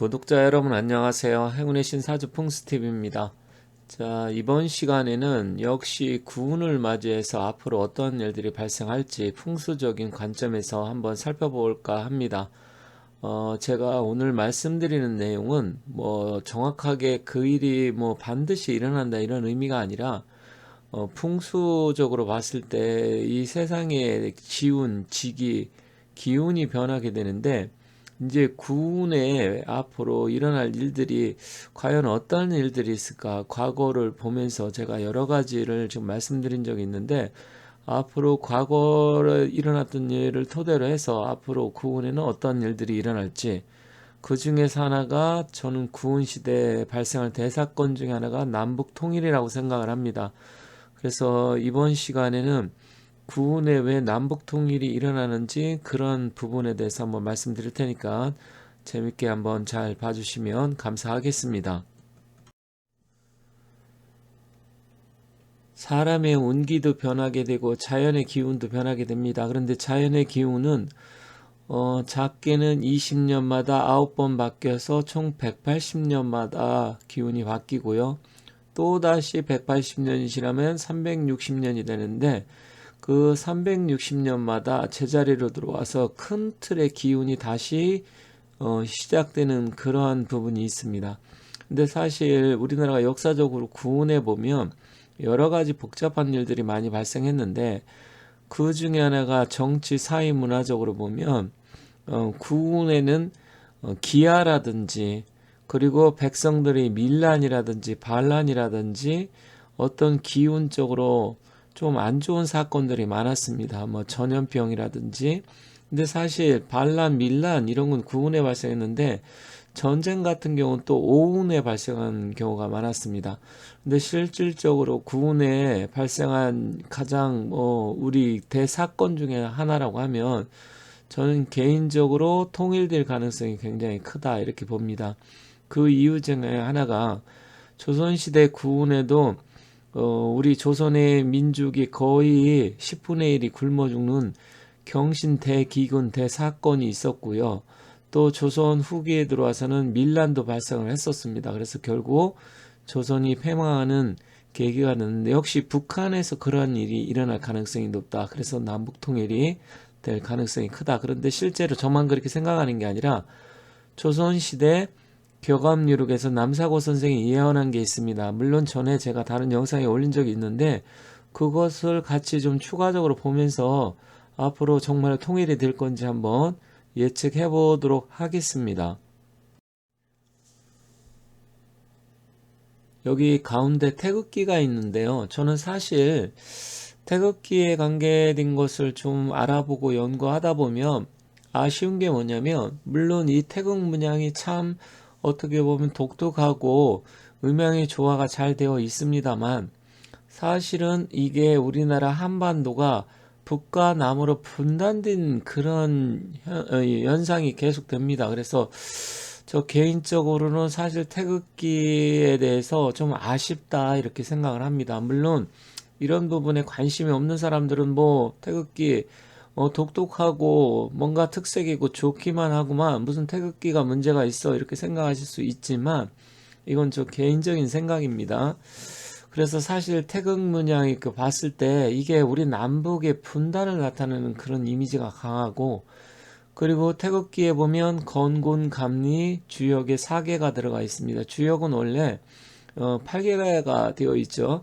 구독자 여러분 안녕하세요. 행운의 신사주 풍스팁입니다. 자, 이번 시간에는 역시 구운을 맞이해서 앞으로 어떤 일들이 발생할지 풍수적인 관점에서 한번 살펴볼까 합니다. 어, 제가 오늘 말씀드리는 내용은 뭐 정확하게 그 일이 뭐 반드시 일어난다 이런 의미가 아니라 어, 풍수적으로 봤을 때 이 세상의 지운, 지기, 기운이 변하게 되는데 이제 구운에 앞으로 일어날 일들이 과연 어떤 일들이 있을까? 과거를 보면서 제가 여러 가지를 지금 말씀드린 적이 있는데 앞으로 과거에 일어났던 일을 토대로 해서 앞으로 구운에는 어떤 일들이 일어날지 그 중에서 하나가 저는 구운 시대에 발생할 대사건 중에 하나가 남북 통일이라고 생각을 합니다. 그래서 이번 시간에는 구운에 왜 남북 통일이 일어나는지 그런 부분에 대해서 한번 말씀드릴 테니까 재밌게 한번 잘 봐주시면 감사하겠습니다. 사람의 운기도 변하게 되고 자연의 기운도 변하게 됩니다. 그런데 자연의 기운은 어, 작게는 20년마다 9번 바뀌어서 총 180년마다 기운이 바뀌고요. 또다시 180년이 지나면 360년이 되는데 그 360년마다 제자리로 들어와서 큰 틀의 기운이 다시 어, 시작되는 그러한 부분이 있습니다. 근데 사실 우리나라가 역사적으로 구운해 보면 여러 가지 복잡한 일들이 많이 발생했는데 그 중에 하나가 정치, 사회, 문화적으로 보면 어, 구운에는 어, 기아라든지 그리고 백성들의 밀란이라든지 반란이라든지 어떤 기운적으로 좀 안 좋은 사건들이 많았습니다. 뭐 전염병이라든지. 근데 사실 반란, 밀란 이런 건 구운에 발생했는데 전쟁 같은 경우는 또 오운에 발생한 경우가 많았습니다. 근데 실질적으로 구운에 발생한 가장 뭐 우리 대사건 중에 하나라고 하면 저는 개인적으로 통일될 가능성이 굉장히 크다 이렇게 봅니다. 그 이유 중에 하나가 조선시대 구운에도 어, 우리 조선의 민족이 거의 10분의 1이 굶어 죽는 경신 대기근 대사건이 있었고요. 또 조선 후기에 들어와서는 밀란도 발생을 했었습니다. 그래서 결국 조선이 패망하는 계기가 됐는데 역시 북한에서 그러한 일이 일어날 가능성이 높다. 그래서 남북 통일이 될 가능성이 크다. 그런데 실제로 저만 그렇게 생각하는 게 아니라 조선 시대 교감유록에서 남사고 선생이 예언한 게 있습니다. 물론 전에 제가 다른 영상에 올린 적이 있는데 그것을 같이 좀 추가적으로 보면서 앞으로 정말 통일이 될 건지 한번 예측해 보도록 하겠습니다. 여기 가운데 태극기가 있는데요. 저는 사실 태극기에 관계된 것을 좀 알아보고 연구하다 보면 아쉬운 게 뭐냐면 물론 이 태극 문양이 참 어떻게 보면 독특하고 음향의 조화가 잘 되어 있습니다만 사실은 이게 우리나라 한반도가 북과 남으로 분단된 그런 현, 어, 상이 계속됩니다. 그래서 저 개인적으로는 사실 태극기에 대해서 좀 아쉽다 이렇게 생각을 합니다. 물론 이런 부분에 관심이 없는 사람들은 뭐 태극기 어, 독특하고 뭔가 특색이고 좋기만 하구만 무슨 태극기가 문제가 있어 이렇게 생각하실 수 있지만 이건 저 개인적인 생각입니다. 그래서 사실 태극 문양이 그 봤을 때 이게 우리 남북의 분단을 나타내는 그런 이미지가 강하고 그리고 태극기에 보면 건곤 감리 주역에 4개가 들어가 있습니다. 주역은 원래 어, 8개가 되어 있죠.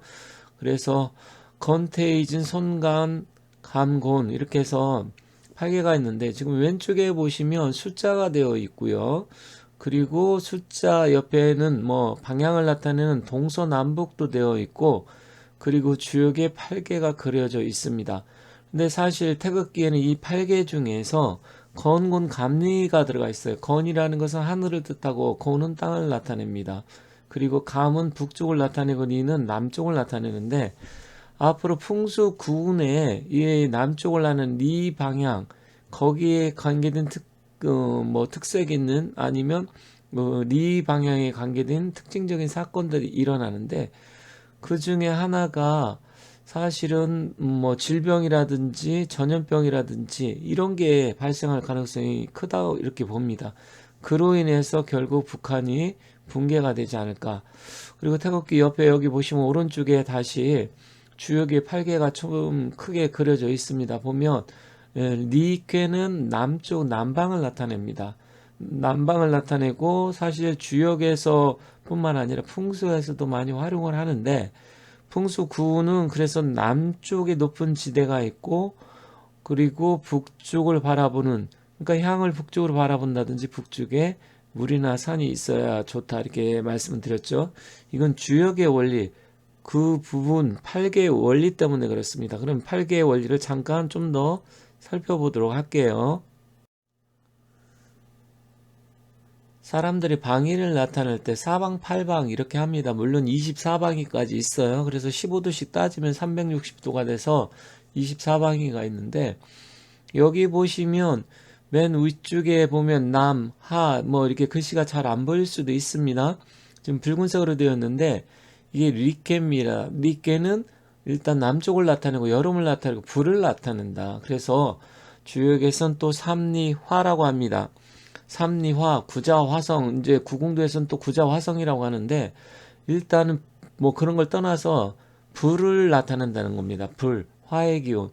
그래서 건태이진 손감 감곤 이렇게 해서 8개가 있는데 지금 왼쪽에 보시면 숫자가 되어 있고요. 그리고 숫자 옆에는 뭐 방향을 나타내는 동서남북도 되어 있고 그리고 주역에 8개가 그려져 있습니다. 근데 사실 태극기에는 이 8개 중에서 건곤 감리가 들어가 있어요. 건이라는 것은 하늘을 뜻하고 곤은 땅을 나타냅니다. 그리고 감은 북쪽을 나타내고 니는 남쪽을 나타내는데 앞으로 풍수 구운에 이 남쪽을 나는 리 방향 거기에 관계된 특, 어, 뭐 특색 있는 아니면 뭐리 방향에 관계된 특징적인 사건들이 일어나는데 그 중에 하나가 사실은 뭐 질병이라든지 전염병이라든지 이런 게 발생할 가능성이 크다 이렇게 봅니다. 그로 인해서 결국 북한이 붕괴가 되지 않을까. 그리고 태극기 옆에 여기 보시면 오른쪽에 다시 주역의 8개가 좀 크게 그려져 있습니다. 보면 예, 리케는 남쪽 남방을 나타냅니다. 남방을 나타내고 사실 주역에서 뿐만 아니라 풍수에서도 많이 활용을 하는데 풍수 구는 그래서 남쪽에 높은 지대가 있고 그리고 북쪽을 바라보는 그러니까 향을 북쪽으로 바라본다든지 북쪽에 물이나 산이 있어야 좋다 이렇게 말씀을 드렸죠. 이건 주역의 원리 그 부분 8개의 원리 때문에 그렇습니다. 그럼 8개의 원리를 잠깐 좀 더 살펴보도록 할게요. 사람들이 방위를 나타낼 때 사방 팔방 이렇게 합니다. 물론 24방위까지 있어요. 그래서 15도씩 따지면 360도가 돼서 24방위가 있는데 여기 보시면 맨 위쪽에 보면 남, 하, 뭐 이렇게 글씨가 잘 안 보일 수도 있습니다. 지금 붉은색으로 되었는데 이게 리케입니다. 리케는 일단 남쪽을 나타내고 여름을 나타내고 불을 나타낸다. 그래서 주역에선 또 삼리화라고 합니다. 삼리화, 구자화성, 이제 구공도에서는 또 구자화성이라고 하는데 일단은 뭐 그런 걸 떠나서 불을 나타낸다는 겁니다. 불, 화의 기운.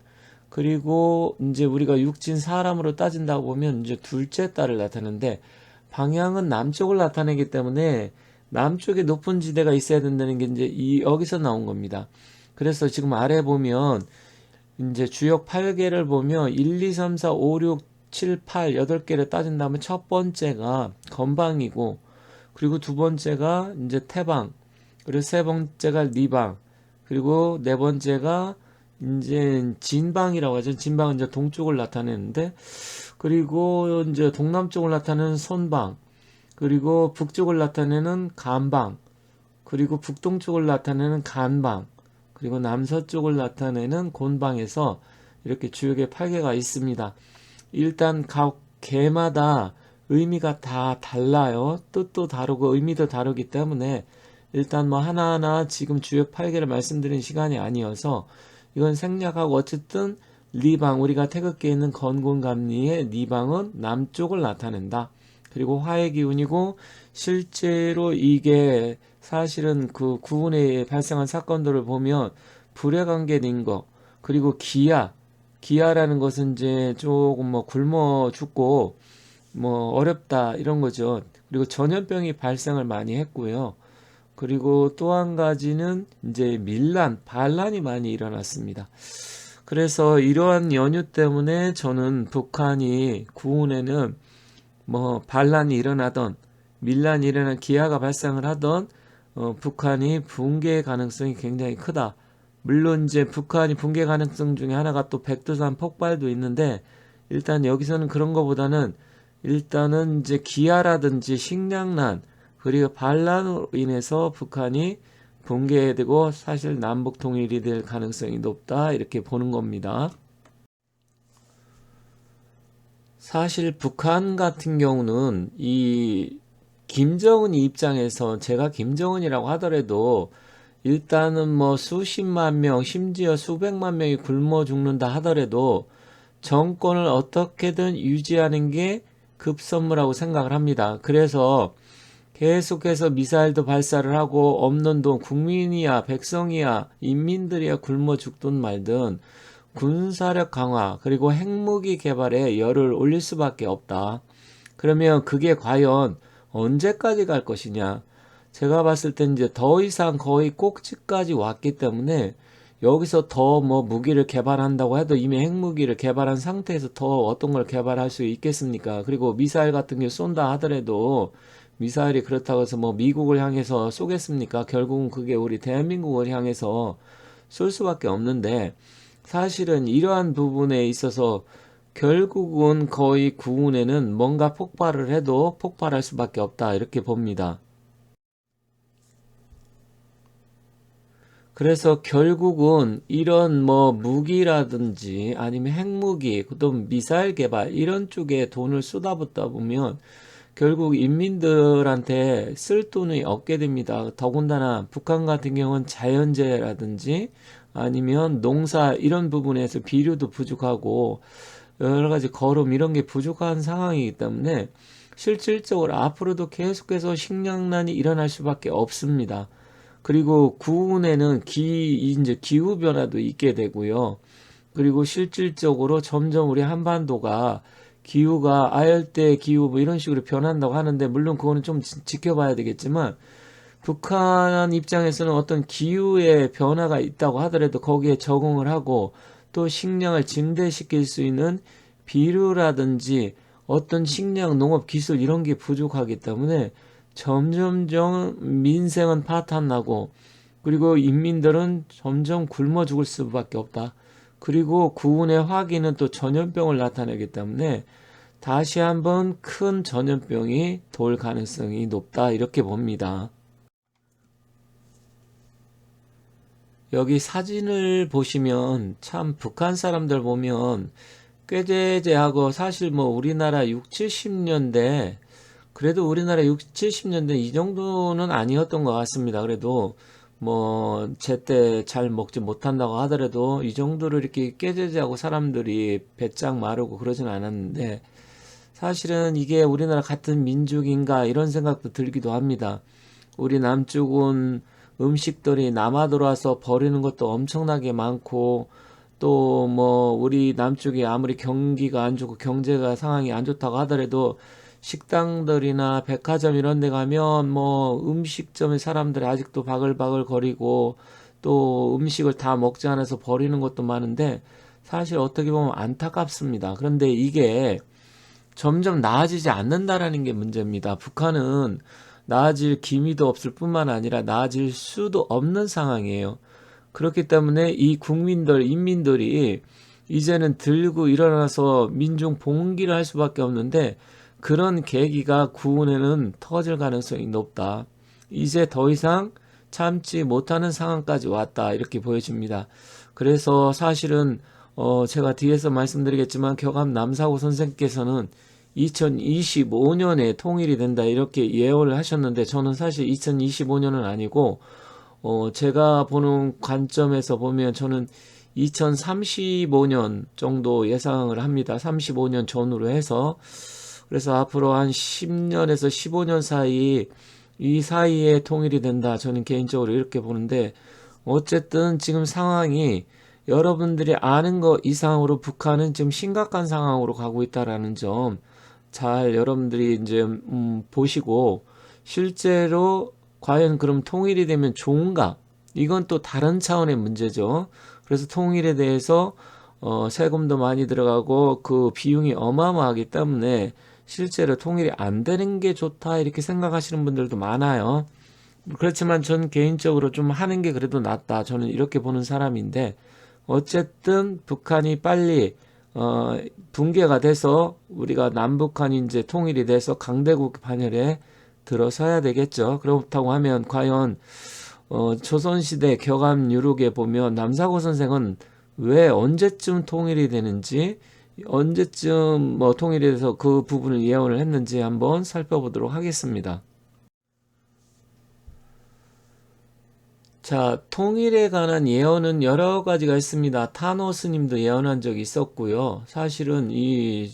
그리고 이제 우리가 육진 사람으로 따진다고 보면 이제 둘째 달을 나타내는데 방향은 남쪽을 나타내기 때문에 남쪽에 높은 지대가 있어야 된다는 게 이제 이 여기서 나온 겁니다. 그래서 지금 아래 보면 이제 주역 8개를 보면 1, 2, 3, 4, 5, 6, 7, 8, 8개를 따진다면 첫 번째가 건방이고 그리고 두 번째가 이제 태방 그리고 세 번째가 리방 그리고 네 번째가 이제 진방이라고 하죠. 진방은 이제 동쪽을 나타내는데 그리고 이제 동남쪽을 나타내는 손방 그리고 북쪽을 나타내는 간방 그리고 북동쪽을 나타내는 간방 그리고 남서쪽을 나타내는 곤방에서 이렇게 주역의 8개가 있습니다. 일단 각 개마다 의미가 다 달라요. 뜻도 다르고 의미도 다르기 때문에 일단 뭐 하나하나 지금 주역 8개를 말씀드린 시간이 아니어서 이건 생략하고 어쨌든 리방 우리가 태극기에 있는 건곤감리의 리방은 남쪽을 나타낸다. 그리고 화의 기운이고 실제로 이게 사실은 그 구분에 발생한 사건들을 보면 불에 관계된 거 그리고 기아 기아라는 것은 이제 조금 뭐 굶어 죽고 뭐 어렵다 이런 거죠. 그리고 전염병이 발생을 많이 했고요. 그리고 또 한 가지는 이제 밀란, 반란이 많이 일어났습니다. 그래서 이러한 연유 때문에 저는 북한이 구운에는 뭐 반란이 일어나던 밀란이 일어난 기아가 발생을 하던 어, 북한이 붕괴 가능성이 굉장히 크다. 물론 이제 북한이 붕괴 가능성 중에 하나가 또 백두산 폭발도 있는데 일단 여기서는 그런 것보다는 일단은 이제 기아라든지 식량난 그리고 반란으로 인해서 북한이 붕괴되고 사실 남북 통일이 될 가능성이 높다 이렇게 보는 겁니다. 사실 북한 같은 경우는 이 김정은 입장에서 제가 김정은이라고 하더라도 일단은 뭐 수십만 명, 심지어 수백만 명이 굶어 죽는다 하더라도 정권을 어떻게든 유지하는 게 급선무라고 생각을 합니다. 그래서 계속해서 미사일도 발사를 하고 없는 돈 국민이야 백성이야 인민들이야 굶어 죽든 말든 군사력 강화 그리고 핵무기 개발에 열을 올릴 수밖에 없다. 그러면 그게 과연 언제까지 갈 것이냐? 제가 봤을 때 이제 더 이상 거의 꼭지까지 왔기 때문에 여기서 더 뭐 무기를 개발한다고 해도 이미 핵무기를 개발한 상태에서 더 어떤 걸 개발할 수 있겠습니까? 그리고 미사일 같은 게 쏜다 하더라도 미사일이 그렇다고 해서 뭐 미국을 향해서 쏘겠습니까? 결국은 그게 우리 대한민국을 향해서 쏠 수밖에 없는데 사실은 이러한 부분에 있어서 결국은 거의 구운에는 뭔가 폭발을 해도 폭발할 수밖에 없다 이렇게 봅니다. 그래서 결국은 이런 뭐 무기라든지 아니면 핵무기, 또 미사일 개발 이런 쪽에 돈을 쏟아붓다 보면 결국 인민들한테 쓸 돈이 없게 됩니다. 더군다나 북한 같은 경우는 자연재해라든지 아니면 농사 이런 부분에서 비료도 부족하고 여러 가지 거름 이런 게 부족한 상황이기 때문에 실질적으로 앞으로도 계속해서 식량난이 일어날 수밖에 없습니다. 그리고 구운에는 기 이제 기후 변화도 있게 되고요. 그리고 실질적으로 점점 우리 한반도가 기후가 아열대 기후 뭐 이런 식으로 변한다고 하는데 물론 그거는 좀 지- 지켜봐야 되겠지만 북한 입장에서는 어떤 기후의 변화가 있다고 하더라도 거기에 적응을 하고 또 식량을 증대시킬 수 있는 비료라든지 어떤 식량 농업 기술 이런 게 부족하기 때문에 점점점 민생은 파탄나고 그리고 인민들은 점점 굶어 죽을 수밖에 없다. 그리고 구운의 화기는 또 전염병을 나타내기 때문에 다시 한번 큰 전염병이 돌 가능성이 높다. 이렇게 봅니다. 여기 사진을 보시면 참 북한 사람들 보면 꾀재재하고 사실 뭐 우리나라 6, 70년대 그래도 우리나라 6, 70년대 이 정도는 아니었던 것 같습니다. 그래도 뭐 제때 잘 먹지 못한다고 하더라도 이 정도로 이렇게 꾀재재하고 사람들이 배짱 마르고 그러진 않았는데 사실은 이게 우리나라 같은 민족인가 이런 생각도 들기도 합니다. 우리 남쪽은 음식들이 남아돌 와서 버리는 것도 엄청나게 많고 또 뭐 우리 남쪽이 아무리 경기가 안 좋고 경제가 상황이 안 좋다고 하더라도 식당들이나 백화점 이런 데 가면 뭐 음식점의 사람들이 아직도 바글바글 거리고 또 음식을 다 먹지 않아서 버리는 것도 많은데 사실 어떻게 보면 안타깝습니다. 그런데 이게 점점 나아지지 않는다라는 게 문제입니다. 북한은 나아질 기미도 없을 뿐만 아니라 나아질 수도 없는 상황이에요. 그렇기 때문에 이 국민들, 인민들이 이제는 들고 일어나서 민중 봉기를 할 수밖에 없는데 그런 계기가 구운에는 터질 가능성이 높다. 이제 더 이상 참지 못하는 상황까지 왔다. 이렇게 보여집니다. 그래서 사실은 어 제가 뒤에서 말씀드리겠지만 격암 남사고 선생께서는 2025년에 통일이 된다 이렇게 예언을 하셨는데 저는 사실 2025년은 아니고 어 제가 보는 관점에서 보면 저는 2035년 정도 예상을 합니다. 35년 전후로 해서 그래서 앞으로 한 10년에서 15년 사이 이 사이에 통일이 된다. 저는 개인적으로 이렇게 보는데 어쨌든 지금 상황이 여러분들이 아는 것 이상으로 북한은 지금 심각한 상황으로 가고 있다라는 점 잘 여러분들이 이제 음, 보시고 실제로 과연 그럼 통일이 되면 좋은가? 이건 또 다른 차원의 문제죠. 그래서 통일에 대해서 어, 세금도 많이 들어가고 그 비용이 어마어마하기 때문에 실제로 통일이 안 되는 게 좋다 이렇게 생각하시는 분들도 많아요. 그렇지만 전 개인적으로 좀 하는 게 그래도 낫다. 저는 이렇게 보는 사람인데 어쨌든 북한이 빨리 어, 붕괴가 돼서 우리가 남북한이 이제 통일이 돼서 강대국 반열에 들어서야 되겠죠. 그렇다고 하면 과연 어, 조선시대 격암 유록에 보면 남사고 선생은 왜 언제쯤 통일이 되는지 언제쯤 뭐 통일이 돼서 그 부분을 예언을 했는지 한번 살펴보도록 하겠습니다. 자, 통일에 관한 예언은 여러 가지가 있습니다. 타노 스님도 예언한 적이 있었고요. 사실은 이,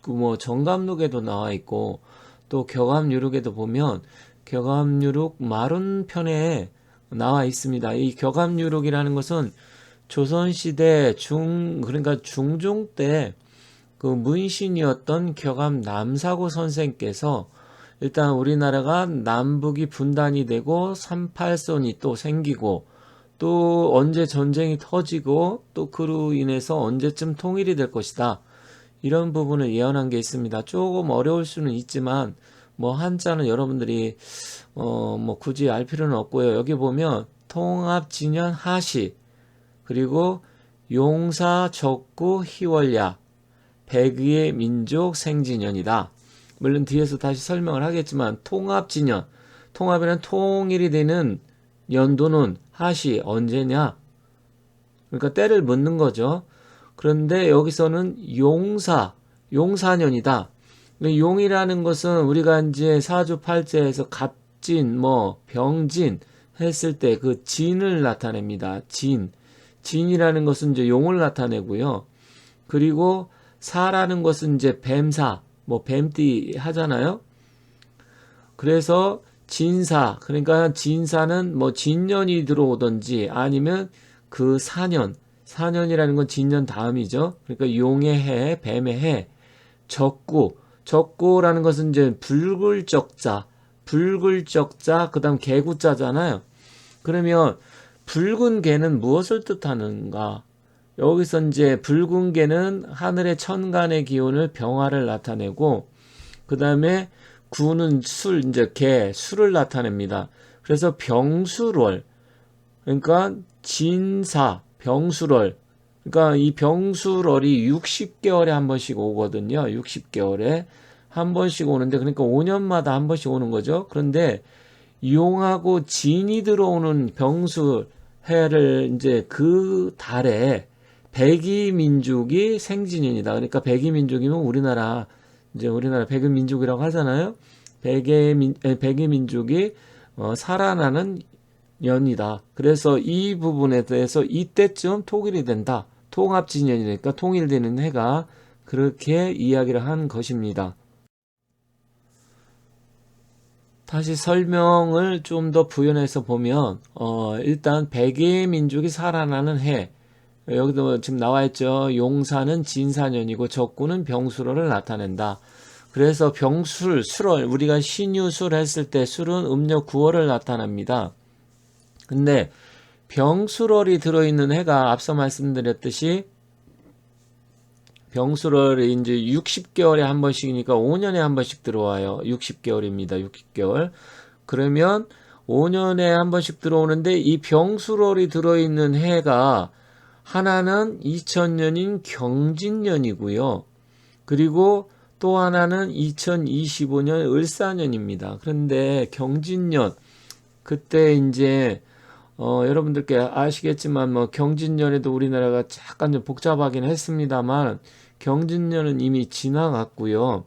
그 뭐, 정감록에도 나와 있고, 또 격암유록에도 보면, 격암유록 마룬 편에 나와 있습니다. 이 격암유록이라는 것은 조선시대 중, 그러니까 중종 때 그 문신이었던 격암 남사고 선생께서 일단 우리나라가 남북이 분단이 되고 38선이 또 생기고 또 언제 전쟁이 터지고 또 그로 인해서 언제쯤 통일이 될 것이다. 이런 부분을 예언한 게 있습니다. 조금 어려울 수는 있지만 뭐 한자는 여러분들이 어 뭐 굳이 알 필요는 없고요. 여기 보면 통합 진연 하시 그리고 용사 적구 희월야 백의의 민족 생진연이다. 물론 뒤에서 다시 설명을 하겠지만 통합진연, 통합이란 통일이 되는 연도는 하시 언제냐? 그러니까 때를 묻는 거죠. 그런데 여기서는 용사, 용사년이다. 용이라는 것은 우리가 이제 사주 팔자에서 갑진, 뭐 병진 했을 때 그 진을 나타냅니다. 진, 진이라는 것은 이제 용을 나타내고요. 그리고 사라는 것은 이제 뱀사, 뭐 뱀띠 하잖아요. 그래서 진사 그러니까 진사는 뭐 진년이 들어오든지 아니면 그 사년 사년이라는 건 진년 다음이죠. 그러니까 용의 해, 뱀의 해, 적구 적구라는 것은 이제 붉을적자 붉을적자 그다음 개구자잖아요. 그러면 붉은 개는 무엇을 뜻하는가? 여기서 이제 붉은 개는 하늘의 천간의 기운을 병화를 나타내고 그 다음에 구는 술 이제 개 술을 나타냅니다. 그래서 병수월 그러니까 진사 병수월 그러니까 이 병수월이 60개월에 한 번씩 오거든요. 60개월에 한 번씩 오는데 그러니까 5년마다 한 번씩 오는 거죠. 그런데 용하고 진이 들어오는 병수 해를 이제 그 달에 백이 민족이 생진년이다. 그러니까 백이 민족이면 우리나라 이제 우리나라 백이 민족이라고 하잖아요. 백의 민 백이 민족이 어, 살아나는 년이다. 그래서 이 부분에 대해서 이때쯤 통일이 된다. 통합진년이니까 통일되는 해가 그렇게 이야기를 한 것입니다. 다시 설명을 좀 더 부연해서 보면 어, 일단 백의 민족이 살아나는 해 여기도 지금 나와 있죠. 용사는 진사년이고 적구는 병수로를 나타낸다. 그래서 병술, 술월 우리가 신유술 했을 때 술은 음력 9월을 나타납니다. 근데 병술월이 들어있는 해가 앞서 말씀드렸듯이 병술월이 이제 60개월에 한 번씩이니까 5년에 한 번씩 들어와요. 60개월입니다. 60개월. 그러면 5년에 한 번씩 들어오는데 이 병술월이 들어있는 해가 하나는 2000년인 경진년이고요. 그리고 또 하나는 2025년 을사년입니다. 그런데 경진년 그때 이제 어, 여러분들께 아시겠지만 뭐 경진년에도 우리나라가 약간 좀 복잡하긴 했습니다만 경진년은 이미 지나갔고요.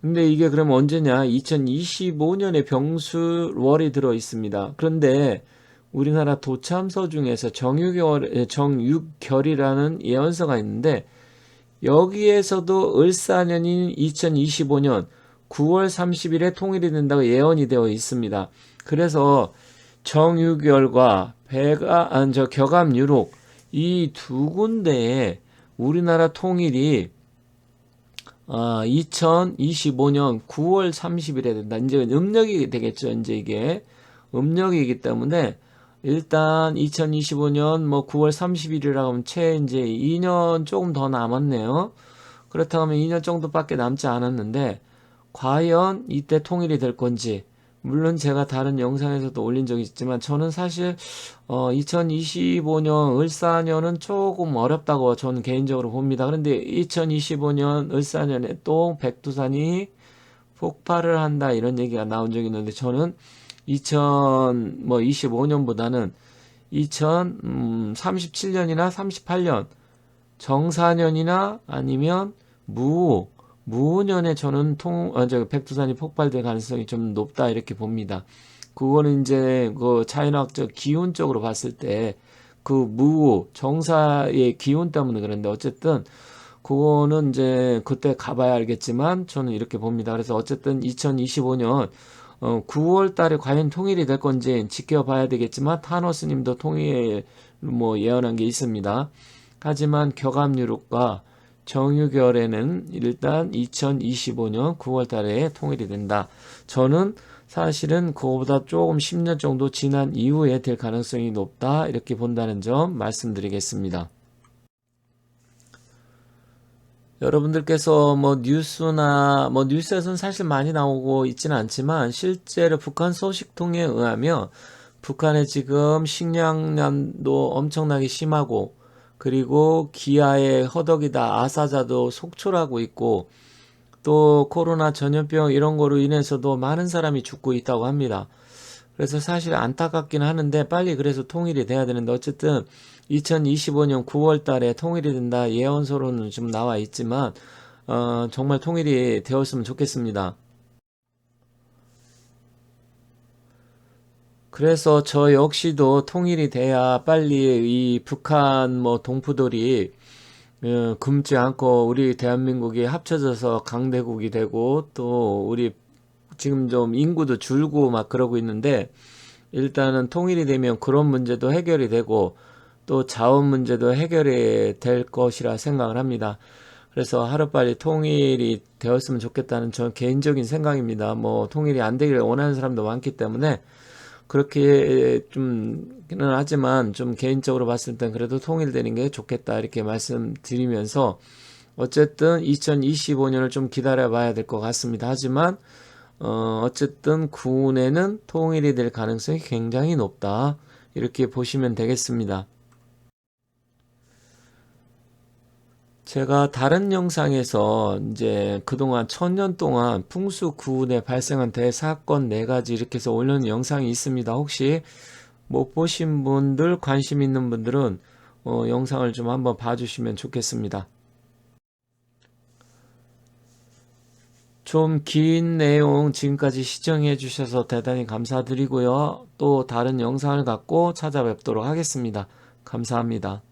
근데 이게 그럼 언제냐? 2025년에 병수월이 들어 있습니다. 그런데 우리나라 도참서 중에서 정유결, 정육결이라는 예언서가 있는데 여기에서도 을사년인 2025년 9월 30일에 통일이 된다고 예언이 되어 있습니다. 그래서 정유결과 배가, 아, 저 격암 유록 이 두 군데에 우리나라 통일이 아, 2025년 9월 30일에 된다. 이제 음력이 되겠죠. 이제 이게 음력이기 때문에 일단 2025년 뭐 9월 30일이라고 하면 채 이제 2년 조금 더 남았네요. 그렇다면 2년 정도밖에 남지 않았는데 과연 이때 통일이 될 건지 물론 제가 다른 영상에서도 올린 적이 있지만 저는 사실 어 2025년 을사년은 조금 어렵다고 저는 개인적으로 봅니다. 그런데 2025년 을사년에 또 백두산이 폭발을 한다 이런 얘기가 나온 적이 있는데 저는 2025년보다는 2037년이나 38년 정사년이나 아니면 무 무년에 저는 통, 아, 저 백두산이 폭발될 가능성이 좀 높다 이렇게 봅니다. 그거는 이제 그 자연학적 기운적으로 봤을 때 그 무, 정사의 기운 때문에 그런데 어쨌든 그거는 이제 그때 가봐야 알겠지만 저는 이렇게 봅니다. 그래서 어쨌든 2025년 어, 9월 달에 과연 통일이 될 건지 지켜봐야 되겠지만 타노스 님도 통일 뭐 예언한 게 있습니다. 하지만 격압유럽과 정유결에는 일단 2025년 9월 달에 통일이 된다. 저는 사실은 그거보다 조금 10년 정도 지난 이후에 될 가능성이 높다. 이렇게 본다는 점 말씀드리겠습니다. 여러분들께서 뭐 뉴스나 뭐 뉴스에서는 사실 많이 나오고 있지는 않지만 실제로 북한 소식통에 의하면 북한에 지금 식량난도 엄청나게 심하고 그리고 기아의 허덕이다 아사자도 속출하고 있고 또 코로나 전염병 이런 거로 인해서도 많은 사람이 죽고 있다고 합니다. 그래서 사실 안타깝긴 하는데 빨리 그래서 통일이 돼야 되는데 어쨌든 2025년 9월 달에 통일이 된다 예언서로는 좀 나와 있지만 어, 정말 통일이 되었으면 좋겠습니다. 그래서 저 역시도 통일이 돼야 빨리 이 북한 뭐 동포들이 어, 굶지 않고 우리 대한민국이 합쳐져서 강대국이 되고 또 우리 지금 좀 인구도 줄고 막 그러고 있는데 일단은 통일이 되면 그런 문제도 해결이 되고 또 자원 문제도 해결이 될 것이라 생각을 합니다. 그래서 하루빨리 통일이 되었으면 좋겠다는 저 개인적인 생각입니다. 뭐 통일이 안 되기를 원하는 사람도 많기 때문에 그렇게 좀는 하지만 좀 개인적으로 봤을 땐 그래도 통일되는 게 좋겠다 이렇게 말씀드리면서 어쨌든 2025년을 좀 기다려 봐야 될 것 같습니다. 하지만 어 어쨌든 구운에는 통일이 될 가능성이 굉장히 높다. 이렇게 보시면 되겠습니다. 제가 다른 영상에서 이제 그동안 천년 동안 풍수 구운에 발생한 대사건 네 가지 이렇게 해서 올려놓은 영상이 있습니다. 혹시 못 보신 분들, 관심 있는 분들은 어, 영상을 좀 한번 봐주시면 좋겠습니다. 좀 긴 내용 지금까지 시청해 주셔서 대단히 감사드리고요. 또 다른 영상을 갖고 찾아뵙도록 하겠습니다. 감사합니다.